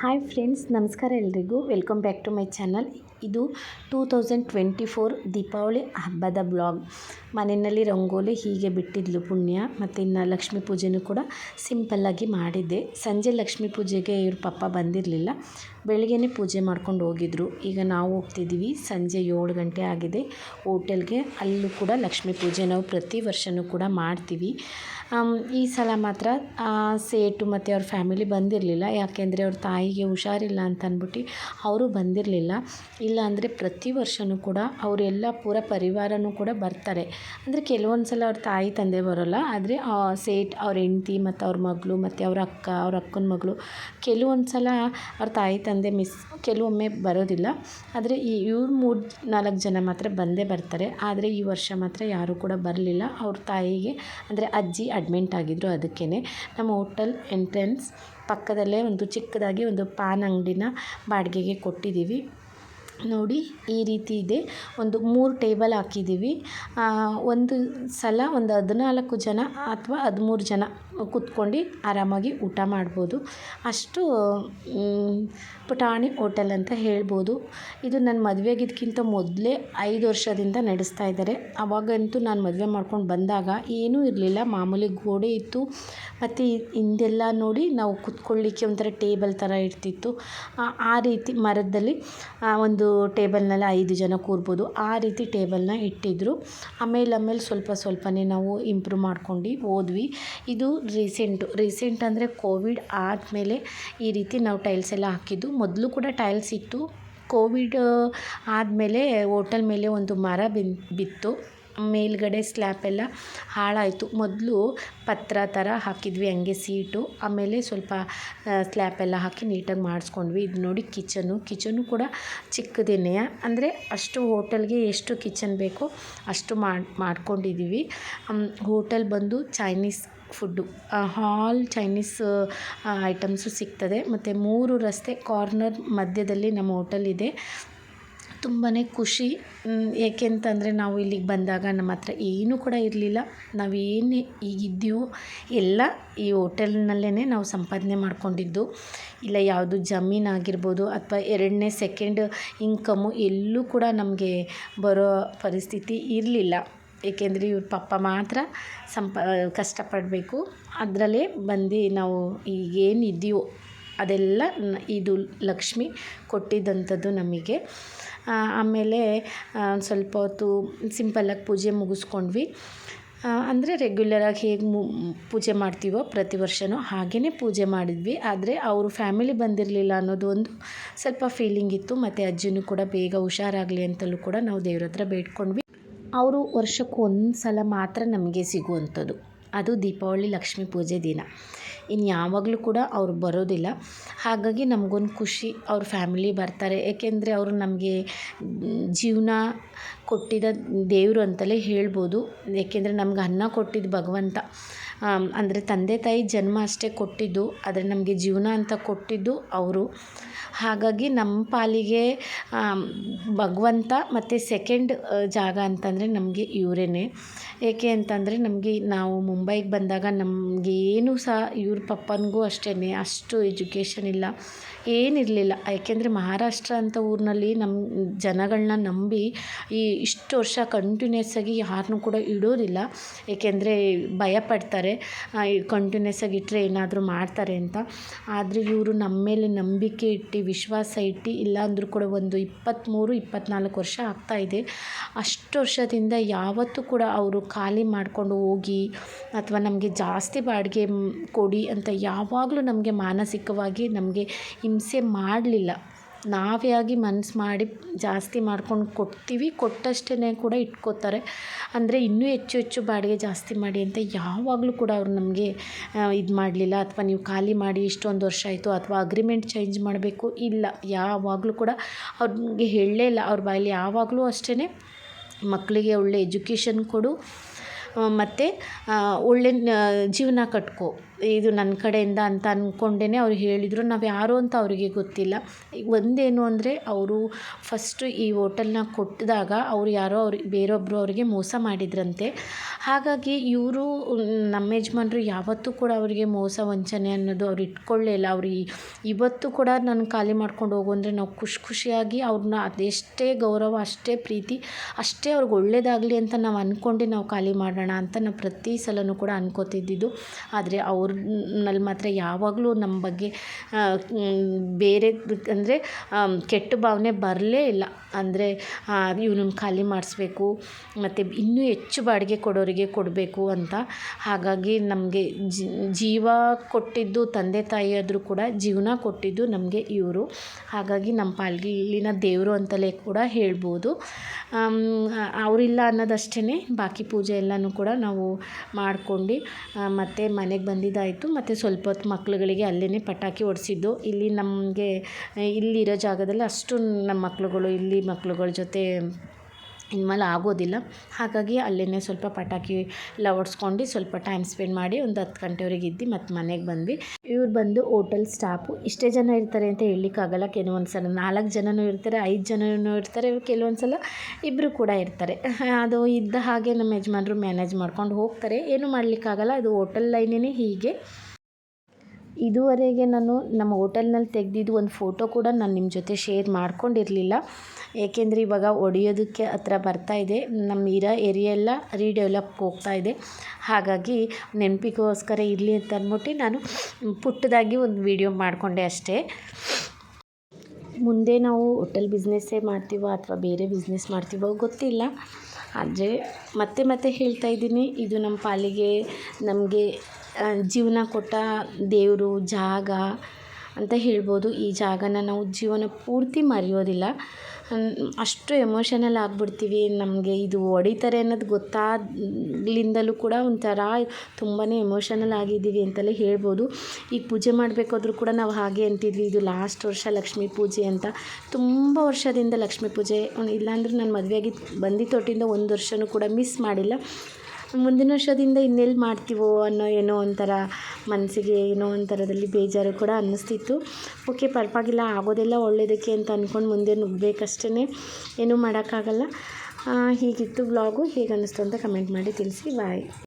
Hi friends ನಮಸ್ಕಾರ ಎಲ್ರಿಗೂ. Welcome back to my channel. ಇದು two thousand twenty four Deepavali ಹಬ್ಬದ ಬ್ಲಾಗ್ ಮನೆಯಲ್ಲಿ ರಂಗೋಲಿ ಹೀಗೆ ಬಿಟ್ಟಿದ್ಲು ಪುಣ್ಯ. ಮತ್ತು ಇನ್ನು ಲಕ್ಷ್ಮೀ ಪೂಜೆನೂ ಕೂಡ ಸಿಂಪಲ್ಲಾಗಿ ಮಾಡಿದ್ದೆ. ಸಂಜೆ ಲಕ್ಷ್ಮೀ ಪೂಜೆಗೆ ಇವ್ರ ಪಪ್ಪ ಬಂದಿರಲಿಲ್ಲ. ಬೆಳಗ್ಗೆನೇ ಪೂಜೆ ಮಾಡ್ಕೊಂಡು ಹೋಗಿದ್ರು. ಈಗ ನಾವು ಹೋಗ್ತಿದ್ದೀವಿ ಸಂಜೆ ಏಳು ಗಂಟೆ ಆಗಿದೆ. ಹೋಟೆಲ್ಗೆ ಅಲ್ಲೂ ಕೂಡ ಲಕ್ಷ್ಮೀ ಪೂಜೆ ನಾವು ಪ್ರತಿ ವರ್ಷವೂ ಕೂಡ ಮಾಡ್ತೀವಿ. ಈ ಸಲ ಮಾತ್ರ ಸೇಟು ಮತ್ತು ಅವ್ರ ಫ್ಯಾಮಿಲಿ ಬಂದಿರಲಿಲ್ಲ. ಯಾಕೆಂದರೆ ಅವ್ರ ತಾಯಿಗೆ ಹುಷಾರಿಲ್ಲ ಅಂತ ಅಂದ್ಬಿಟ್ಟು ಅವರು ಬಂದಿರಲಿಲ್ಲ. ಇಲ್ಲ ಅಂದರೆ ಪ್ರತಿ ವರ್ಷವೂ ಕೂಡ ಅವರೆಲ್ಲ ಪೂರ ಪರಿವಾರವೂ ಕೂಡ ಬರ್ತಾರೆ. ಅಂದರೆ ಕೆಲವೊಂದು ಸಲ ಅವ್ರ ತಾಯಿ ತಂದೆ ಬರೋಲ್ಲ, ಆದರೆ ಸೇಟ್ ಅವ್ರ ಹೆಂಡ್ತಿ ಮತ್ತು ಅವ್ರ ಮಗಳು ಮತ್ತು ಅವ್ರ ಅಕ್ಕ, ಅವ್ರ ಅಕ್ಕನ ಮಗಳು ಕೆಲವೊಂದು ಸಲ ಅವ್ರ ತಾಯಿ ತಂದೆ ಮಿಸ್ ಕೆಲವೊಮ್ಮೆ ಬರೋದಿಲ್ಲ. ಆದರೆ ಈ ಇವ್ರು ಮೂರು ನಾಲ್ಕು ಜನ ಮಾತ್ರ ಬಂದೇ ಬರ್ತಾರೆ. ಆದರೆ ಈ ವರ್ಷ ಮಾತ್ರ ಯಾರೂ ಕೂಡ ಬರಲಿಲ್ಲ. ಅವ್ರ ತಾಯಿಗೆ ಅಂದರೆ ಅಜ್ಜಿ ಅಡ್ಮಿಂಟ್ ಆಗಿದ್ದರು ಅದಕ್ಕೇ ನಮ್ಮ ಹೋಟೆಲ್ ಎಂಟ್ರೆನ್ಸ್ ಪಕ್ಕದಲ್ಲೇ ಒಂದು ಚಿಕ್ಕದಾಗಿ ಒಂದು ಪಾನ್ ಅಂಗಡಿನ ಬಾಡಿಗೆಗೆ ಕೊಟ್ಟಿದ್ದೀವಿ ನೋಡಿ ಈ ರೀತಿ ಇದೆ. ಒಂದು ಮೂರು ಟೇಬಲ್ ಹಾಕಿದ್ದೀವಿ. ಒಂದು ಸಲ ಒಂದು ಹದಿನಾಲ್ಕು ಜನ ಅಥವಾ ಹದಿಮೂರು ಜನ ಕೂತ್ಕೊಂಡು ಆರಾಮಾಗಿ ಊಟ ಮಾಡ್ಬೋದು. ಅಷ್ಟು ಪುಟಾಣಿ ಹೋಟೆಲ್ ಅಂತ ಹೇಳ್ಬೋದು. ಇದು ನನ್ನ ಮದುವೆ ಆಗಿದ್ದಕ್ಕಿಂತ ಮೊದಲೇ ಐದು ವರ್ಷದಿಂದ ನಡೆಸ್ತಾ ಇದ್ದಾರೆ. ಅವಾಗಂತೂ ನಾನು ಮದುವೆ ಮಾಡ್ಕೊಂಡು ಬಂದಾಗ ಏನೂ ಇರಲಿಲ್ಲ. ಮಾಮೂಲಿ ಗೋಡೆ ಇತ್ತು. ಮತ್ತು ಹಿಂದೆಲ್ಲ ನೋಡಿ ನಾವು ಕುತ್ಕೊಳ್ಳಿಕ್ಕೆ ಒಂಥರ ಟೇಬಲ್ ಥರ ಇರ್ತಿತ್ತು. ಆ- ರೀತಿ ಮರದಲ್ಲಿ ಆ, ಒಂದು ಟೇಬಲ್ನಲ್ಲಿ ಐದು ಜನ ಕೂರ್ಬೋದು. ಆ ರೀತಿ ಟೇಬಲ್ನ ಇಟ್ಟಿದ್ದರು ಆಮೇಲೆ ಆಮೇಲೆ ಸ್ವಲ್ಪ ಸ್ವಲ್ಪನೇ ನಾವು ಇಂಪ್ರೂವ್ ಮಾಡ್ಕೊಂಡು ಹೋದ್ವಿ. ಇದು ರೀಸೆಂಟು, ರೀಸೆಂಟ್ ಅಂದರೆ ಕೋವಿಡ್ ಆದಮೇಲೆ ಈ ರೀತಿ ನಾವು ಟೈಲ್ಸ್ ಎಲ್ಲ ಹಾಕಿದ್ದು. ಮೊದಲು ಕೂಡ ಟೈಲ್ಸ್ ಇತ್ತು. ಕೋವಿಡ್, ಆದಮೇಲೆ ಹೋಟೆಲ್ ಮೇಲೆ ಒಂದು ಮರ ಬಿತ್ತು. ಮೇಲ್ಗಡೆ ಸ್ಲ್ಯಾಪ್ ಎಲ್ಲ ಹಾಳಾಯಿತು. ಮೊದಲು ಪತ್ರ ಥರ ಹಾಕಿದ್ವಿ, ಹಂಗೆ ಸೀಟು. ಆಮೇಲೆ ಸ್ವಲ್ಪ ಸ್ಲ್ಯಾಪ್ ಎಲ್ಲ ಹಾಕಿ ನೀಟಾಗಿ ಮಾಡಿಸ್ಕೊಂಡ್ವಿ. ಇದು ನೋಡಿ ಕಿಚನು. ಕಿಚನು ಕೂಡ ಚಿಕ್ಕದೇನೆ. ಅಂದರೆ ಅಷ್ಟು ಹೋಟೆಲ್ಗೆ ಎಷ್ಟು ಕಿಚನ್ ಬೇಕೋ ಅಷ್ಟು ಮಾಡಿ ಮಾಡ್ಕೊಂಡಿದ್ದೀವಿ ಹೋಟೆಲ್ ಬಂದು Chinese food all Chinese items ಸಿಗ್ತದೆ. ಮತ್ತು ಮೂರು ರಸ್ತೆ, ಕಾರ್ನರ್ ಮಧ್ಯದಲ್ಲಿ ನಮ್ಮ ಹೋಟೆಲ್ ಇದೆ. ತುಂಬಾ ಖುಷಿ. ಏಕೆ ಏಕೆಂತಂದರೆ ನಾವು ಇಲ್ಲಿಗೆ ಬಂದಾಗ ನಮ್ಮ ಹತ್ರ ಏನೂ ಕೂಡ ಇರಲಿಲ್ಲ. ನಾವೇನು ಈಗಿದ್ದೀವೋ ಎಲ್ಲ ಈ ಹೋಟೆಲ್ನಲ್ಲೇ ನಾವು ಸಂಪಾದನೆ ಮಾಡ್ಕೊಂಡಿದ್ದು. ಇಲ್ಲ, ಯಾವುದು ಜಮೀನು ಆಗಿರ್ಬೋದು ಅಥವಾ ಎರಡನೇ ಸೆಕೆಂಡ್ ಇನ್ಕಮು ಎಲ್ಲೂ ಕೂಡ ನಮಗೆ ಬರೋ ಪರಿಸ್ಥಿತಿ ಇರಲಿಲ್ಲ. ಏಕೆಂದರೆ ಇವ್ರ ಪಪ್ಪ ಮಾತ್ರ ಸಂಪ, ಕಷ್ಟಪಡಬೇಕು. ಅದರಲ್ಲೇ ಬಂದು ನಾವು ಈಗೇನಿದೆಯೋ ಅದೆಲ್ಲ ಇದು ಲಕ್ಷ್ಮಿ ಕೊಟ್ಟಿದ್ದಂಥದ್ದು ನಮಗೆ. ಆಮೇಲೆ ಸ್ವಲ್ಪ ಹೊತ್ತು ಸಿಂಪಲ್ಲಾಗಿ ಪೂಜೆ ಮುಗಿಸ್ಕೊಂಡ್ವಿ. ಅಂದರೆ ರೆಗ್ಯುಲರಾಗಿ ಹೇಗೆ ಮು, ಪೂಜೆ ಮಾಡ್ತೀವೋ ಪ್ರತಿ ವರ್ಷವೂ ಹಾಗೆಯೇ ಪೂಜೆ ಮಾಡಿದ್ವಿ. ಆದರೆ ಅವರು ಫ್ಯಾಮಿಲಿ ಬಂದಿರಲಿಲ್ಲ ಅನ್ನೋದು ಒಂದು ಸ್ವಲ್ಪ ಫೀಲಿಂಗ್ ಇತ್ತು. ಮತ್ತು ಅಜ್ಜಿನೂ ಕೂಡ ಬೇಗ ಹುಷಾರಾಗಲಿ ಅಂತಲೂ ಕೂಡ ನಾವು ದೇವ್ರ ಹತ್ರ ಬೇಡ್ಕೊಂಡ್ವಿ. ಅವರು ವರ್ಷಕ್ಕೆ ಒಂದು ಸಲ ಮಾತ್ರ ನಮಗೆ ಸಿಗುವಂಥದ್ದು. ಅದು ದೀಪಾವಳಿ ಲಕ್ಷ್ಮೀ ಪೂಜೆ ದಿನ. ಇನ್ನು ಯಾವಾಗಲೂ ಕೂಡ ಅವ್ರು ಬರೋದಿಲ್ಲ. ಹಾಗಾಗಿ ನಮಗೊಂದು ಖುಷಿ ಅವ್ರ ಫ್ಯಾಮಿಲಿ ಬರ್ತಾರೆ. ಏಕೆಂದರೆ ಅವರು ನಮಗೆ ಜೀವನ ಕೊಟ್ಟಿದ್ದ ದೇವರು ಅಂತಲೇ ಹೇಳ್ಬೋದು. ಏಕೆಂದರೆ ನಮ್ಗೆ ಅನ್ನ ಕೊಟ್ಟಿದ್ದ ಭಗವಂತ. ಅಂದರೆ ತಂದೆ ತಾಯಿ ಜನ್ಮ ಅಷ್ಟೇ ಕೊಟ್ಟಿದ್ದು, ಆದರೆ ನಮಗೆ ಜೀವನ ಅಂತ ಕೊಟ್ಟಿದ್ದು ಅವರು. ಹಾಗಾಗಿ ನಮ್ಮ ಪಾಲಿಗೆ ಭಗವಂತ ಮತ್ತು ಸೆಕೆಂಡ್ ಜಾಗ ಅಂತಂದರೆ ನಮಗೆ ಇವರೇನೆ. ಏಕೆ ಅಂತಂದರೆ ನಮಗೆ ನಾವು ಮುಂಬೈಗೆ ಬಂದಾಗ ನಮಗೆ ಏನು ಸಹ ಇವ್ರ ಪಪ್ಪನಿಗೂ ಅಷ್ಟೇ ಅಷ್ಟು ಎಜುಕೇಷನ್ ಇಲ್ಲ. ಏನಿರಲಿಲ್ಲ. ಯಾಕೆಂದರೆ ಮಹಾರಾಷ್ಟ್ರ ಅಂತ ಊರಿನಲ್ಲಿ ನಮ್ಮ ಜನಗಳನ್ನ ನಂಬಿ ಈ ಇಷ್ಟು ವರ್ಷ ಕಂಟಿನ್ಯೂಸ್ ಆಗಿ ಯಾರನ್ನೂ ಕೂಡ ಇಡೋದಿಲ್ಲ ಏಕೆಂದರೆ ಭಯ ಪಡ್ತಾರೆ ಕಂಟಿನ್ಯೂಸ್ ಆಗಿ ಇಟ್ಟರೆ ಏನಾದರೂ ಮಾಡ್ತಾರೆ ಅಂತ. ಆದರೆ ಇವರು ನಮ್ಮ ಮೇಲೆ ನಂಬಿಕೆ ಇಟ್ಟು, ವಿಶ್ವಾಸ ಇಟ್ಟು, ಇಲ್ಲಾಂದರೂ ಕೂಡ ಒಂದು ಇಪ್ಪತ್ತ್ಮೂರು, ಇಪ್ಪತ್ತ್ನಾಲ್ಕು ವರ್ಷ ಆಗ್ತಾಯಿದೆ ಅಷ್ಟು ವರ್ಷದಿಂದ ಯಾವತ್ತೂ ಕೂಡ ಅವರು ಖಾಲಿ ಮಾಡಿಕೊಂಡು ಹೋಗಿ ಅಥವಾ ನಮಗೆ ಜಾಸ್ತಿ ಬಾಡಿಗೆ ಕೊಡಿ ಅಂತ ಯಾವಾಗಲೂ ನಮಗೆ ಮಾನಸಿಕವಾಗಿ ನಮಗೆ ಹಿಂಸೆ ಮಾಡಲಿಲ್ಲ. ನಾವೇ ಆಗಿ ಮನ್ಸು ಮಾಡಿ ಜಾಸ್ತಿ ಮಾಡ್ಕೊಂಡು ಕೊಡ್ತೀವಿ. ಕೊಟ್ಟಷ್ಟೇ ಕೂಡ ಇಟ್ಕೋತಾರೆ. ಅಂದರೆ ಇನ್ನೂ ಹೆಚ್ಚು ಹೆಚ್ಚು ಬಾಡಿಗೆ ಜಾಸ್ತಿ ಮಾಡಿ ಅಂತ ಯಾವಾಗಲೂ ಕೂಡ ಅವ್ರು ನಮಗೆ ಇದು ಮಾಡಲಿಲ್ಲ ಅಥವಾ ನೀವು ಖಾಲಿ ಮಾಡಿ ಇಷ್ಟೊಂದು ವರ್ಷ ಆಯಿತು ಅಥವಾ ಅಗ್ರಿಮೆಂಟ್ ಚೇಂಜ್ ಮಾಡಬೇಕು ಇಲ್ಲ. ಯಾವಾಗಲೂ ಕೂಡ ಅವ್ರಿಗೆ ಹೇಳಲೇ ಇಲ್ಲ. ಅವ್ರ ಬಾಯಲ್ಲಿ ಯಾವಾಗಲೂ ಅಷ್ಟೇ ಮಕ್ಕಳಿಗೆ ಒಳ್ಳೆ ಎಜುಕೇಷನ್ ಕೊಡು ಮತ್ತು ಒಳ್ಳೆ ಜೀವನ ಕಟ್ಕೋ. ಇದು ನನ್ನ ಕಡೆಯಿಂದ ಅಂತ ಅಂದ್ಕೊಂಡೇ ಅವ್ರು ಹೇಳಿದರು. ನಾವು ಯಾರು ಅಂತ ಅವರಿಗೆ ಗೊತ್ತಿಲ್ಲ. ಈಗ ಒಂದೇನು ಅಂದರೆ ಅವರು ಫಸ್ಟು ಈ ಹೋಟೆಲ್ನ ಕೊಟ್ಟಿದಾಗ ಅವ್ರು ಯಾರೋ ಅವ್ರಿಗೆ ಬೇರೊಬ್ಬರು ಅವರಿಗೆ ಮೋಸ ಮಾಡಿದ್ರಂತೆ. ಹಾಗಾಗಿ ಇವರು, ನಮ್ಮ ಯಜಮಾನ್ರು ಯಾವತ್ತೂ ಕೂಡ ಅವರಿಗೆ ಮೋಸ ವಂಚನೆ ಅನ್ನೋದು ಅವ್ರು ಇಟ್ಕೊಳ್ಳೇ ಇಲ್ಲ ಅವ್ರು ಇವತ್ತು ಕೂಡ ನಾನು ಖಾಲಿ ಮಾಡ್ಕೊಂಡು ಹೋಗು ಅಂದರೆ ನಾವು ಖುಷಿ ಖುಷಿಯಾಗಿ ಅವ್ರನ್ನ ಅದೆಷ್ಟೇ ಗೌರವ, ಅಷ್ಟೇ ಪ್ರೀತಿ, ಅಷ್ಟೇ ಅವ್ರಿಗೆ ಒಳ್ಳೇದಾಗಲಿ ಅಂತ ನಾವು ಅಂದ್ಕೊಂಡು ನಾವು ಖಾಲಿ ಮಾಡೋಣ ಅಂತ ನಾವು ಪ್ರತಿ ಸಲನೂ ಕೂಡ ಅನ್ಕೋತಿದ್ದಿದ್ದು. ಆದರೆ ಅವ್ರ್ನಲ್ಲಿ ಮಾತ್ರ ಯಾವಾಗಲೂ ನಮ್ಮ ಬಗ್ಗೆ ಬೇರೆ ಅಂದರೆ ಕೆಟ್ಟ ಭಾವನೆ ಬರಲೇ ಇಲ್ಲ. ಅಂದರೆ ಇವ್ನನ್ನ ಖಾಲಿ ಮಾಡಿಸ್ಬೇಕು, ಮತ್ತು ಇನ್ನೂ ಹೆಚ್ಚು ಬಾಡಿಗೆ ಕೊಡೋರಿಗೆ ಕೊಡಬೇಕು ಅಂತ. ಹಾಗಾಗಿ ನಮಗೆ ಜೀವ ಕೊಟ್ಟಿದ್ದು ತಂದೆ ತಾಯಿ ಆದರೂ ಕೂಡ ಜೀವನ ಕೊಟ್ಟಿದ್ದು ನಮಗೆ ಇವರು. ಹಾಗಾಗಿ ನಮ್ಮ ಪಾಲ್ಗಿಲ್ಲಿನ ದೇವರು ಅಂತಲೇ ಕೂಡ ಹೇಳ್ಬೋದು. ಅವರಿಲ್ಲ ಅನ್ನೋದಷ್ಟೇ ಬಾಕಿ ಪೂಜೆ ಎಲ್ಲನೂ ಕೂಡ ನಾವು ಮಾಡ್ಕೊಂಡು ಮತ್ತು ಮನೆಗೆ ಬಂದಿದ್ದಾಯಿತು ಮತ್ತು ಸ್ವಲ್ಪ ಹೊತ್ತು ಮಕ್ಳುಗಳಿಗೆ ಅಲ್ಲೇ ಪಟಾಕಿ ಹೊಡೆಸಿದ್ದು. ಇಲ್ಲಿ ನಮಗೆ, ಇಲ್ಲಿರೋ ಜಾಗದಲ್ಲಿ ಅಷ್ಟು ನಮ್ಮ ಮಕ್ಳುಗಳು, ಇಲ್ಲಿ ಮಕ್ಳುಗಳ ಜೊತೆ ಇನ್ವಾಲ್ವ್ ಆಗೋದಿಲ್ಲ. ಹಾಗಾಗಿ ಅಲ್ಲೇ ಸ್ವಲ್ಪ ಪಟಾಕಿ ಎಲ್ಲ ಹೊಡ್ಸ್ಕೊಂಡು ಸ್ವಲ್ಪ ಟೈಮ್ ಸ್ಪೆಂಡ್ ಮಾಡಿ ಒಂದು ಹತ್ತು ಗಂಟೆವರೆಗೆ ಇದ್ದು ಮತ್ತು ಮನೆಗೆ ಬಂದ್ವಿ. ಇವ್ರು ಬಂದು ಹೋಟೆಲ್ ಸ್ಟಾಫು ಇಷ್ಟೇ ಜನ ಇರ್ತಾರೆ ಅಂತ ಹೇಳಲಿಕ್ಕಾಗಲ್ಲ ಕೆಲವೊಂದು ಸಲ ನಾಲ್ಕು ಜನನೂ ಇರ್ತಾರೆ, ಐದು ಜನನೂ ಇರ್ತಾರೆ, ಕೆಲವೊಂದು ಸಲ ಇಬ್ಬರು ಕೂಡ ಇರ್ತಾರೆ. ಅದು ಇದ್ದ ಹಾಗೆ ನಮ್ಮ ಯಜಮಾನರು ಮ್ಯಾನೇಜ್ ಮಾಡ್ಕೊಂಡು ಹೋಗ್ತಾರೆ. ಏನೂ ಮಾಡಲಿಕ್ಕಾಗಲ್ಲ ಅದು ಹೋಟೆಲ್ ಲೈನೇ ಹೀಗೆ. ಇದುವರೆಗೆ ನಾನು ನಮ್ಮ ಹೋಟೆಲ್ನಲ್ಲಿ ತೆಗೆದಿದ್ದು ಒಂದು ಫೋಟೋ ಕೂಡ ನಾನು ನಿಮ್ಮ ಜೊತೆ ಶೇರ್ ಮಾಡ್ಕೊಂಡಿರಲಿಲ್ಲ. ಏಕೆಂದರೆ ಇವಾಗ ಹೊಡೆಯೋದಕ್ಕೆ ಹತ್ರ ಬರ್ತಾ ಇದೆ. ನಮ್ಮ ಇರೋ ಏರಿಯಾ ಎಲ್ಲ ರೀಡೆವಲಪ್ ಹೋಗ್ತಾ ಇದೆ. ಹಾಗಾಗಿ ನೆನಪಿಗೋಸ್ಕರ ಇರಲಿ ಅಂತ ಅಂದ್ಬಿಟ್ಟು ನಾನು ಪುಟ್ಟದಾಗಿ ಒಂದು ವಿಡಿಯೋ ಮಾಡಿಕೊಂಡೆ ಅಷ್ಟೇ. ಮುಂದೆ ನಾವು ಹೋಟೆಲ್ ಬಿಸ್ನೆಸ್ಸೇ ಮಾಡ್ತೀವೋ ಅಥವಾ ಬೇರೆ ಬಿಸ್ನೆಸ್ ಮಾಡ್ತೀವೋ ಗೊತ್ತಿಲ್ಲ. ಆದರೆ ಮತ್ತೆ ಮತ್ತೆ ಹೇಳ್ತಾ ಇದ್ದೀನಿ, ಇದು ನಮ್ಮ ಪಾಲಿಗೆ, ನಮಗೆ ಜೀವನ ಕೊಟ್ಟ ದೇವರು, ಜಾಗ ಅಂತ ಹೇಳ್ಬೋದು. ಈ ಜಾಗನ ನಾವು ಜೀವನ ಪೂರ್ತಿ ಮರೆಯೋದಿಲ್ಲ. ಅಷ್ಟು ಎಮೋಷನಲ್ ಆಗಿಬಿಡ್ತೀವಿ. ನಮಗೆ ಇದು ಹೊಡಿತಾರೆ ಅನ್ನೋದು ಗೊತ್ತಾಗ್ಲಿಂದಲೂ ಕೂಡ ಒಂಥರ ತುಂಬಾ ಎಮೋಷನಲ್ ಆಗಿದ್ದೀವಿ ಅಂತಲೇ ಹೇಳ್ಬೋದು. ಈಗ ಪೂಜೆ ಮಾಡಬೇಕಾದ್ರೂ ಕೂಡ ನಾವು ಹಾಗೆ ಅಂತಿದ್ವಿ. ಇದು ಲಾಸ್ಟ್ ವರ್ಷ ಲಕ್ಷ್ಮೀ ಪೂಜೆ ಅಂತ. ತುಂಬ ವರ್ಷದಿಂದ ಲಕ್ಷ್ಮೀ ಪೂಜೆ, ಇಲ್ಲಾಂದ್ರೆ ನಾನು ಮದುವೆಯಾಗಿ ಬಂದಿದ್ದ ತೊಟ್ಟಿಂದ ಒಂದು ವರ್ಷವೂ ಕೂಡ ಮಿಸ್ ಮಾಡಿಲ್ಲ. ಮುಂದಿನ ವರ್ಷದಿಂದ ಇನ್ನೆಲ್ಲಿ ಮಾಡ್ತೀವೋ ಅನ್ನೋ ಏನೋ ಒಂಥರ ಮನಸ್ಸಿಗೆ ಏನೋ ಒಂಥರದಲ್ಲಿ ಬೇಜಾರು ಕೂಡ ಅನ್ನಿಸ್ತಿತ್ತು. ಓಕೆ, ಪರವಾಗಿಲ್ಲ, ಆಗೋದೆಲ್ಲ ಒಳ್ಳೆಯದಕ್ಕೆ ಅಂತ ಅಂದ್ಕೊಂಡು ಮುಂದೆ ನುಗ್ಗಬೇಕಷ್ಟೇ ಏನೂ ಮಾಡೋಕ್ಕಾಗಲ್ಲ. ಹೀಗಿತ್ತು ಬ್ಲಾಗು. ಹೇಗೆ ಅನ್ನಿಸ್ತು ಅಂತ ಕಮೆಂಟ್ ಮಾಡಿ ತಿಳಿಸಿ. ಬಾಯ್.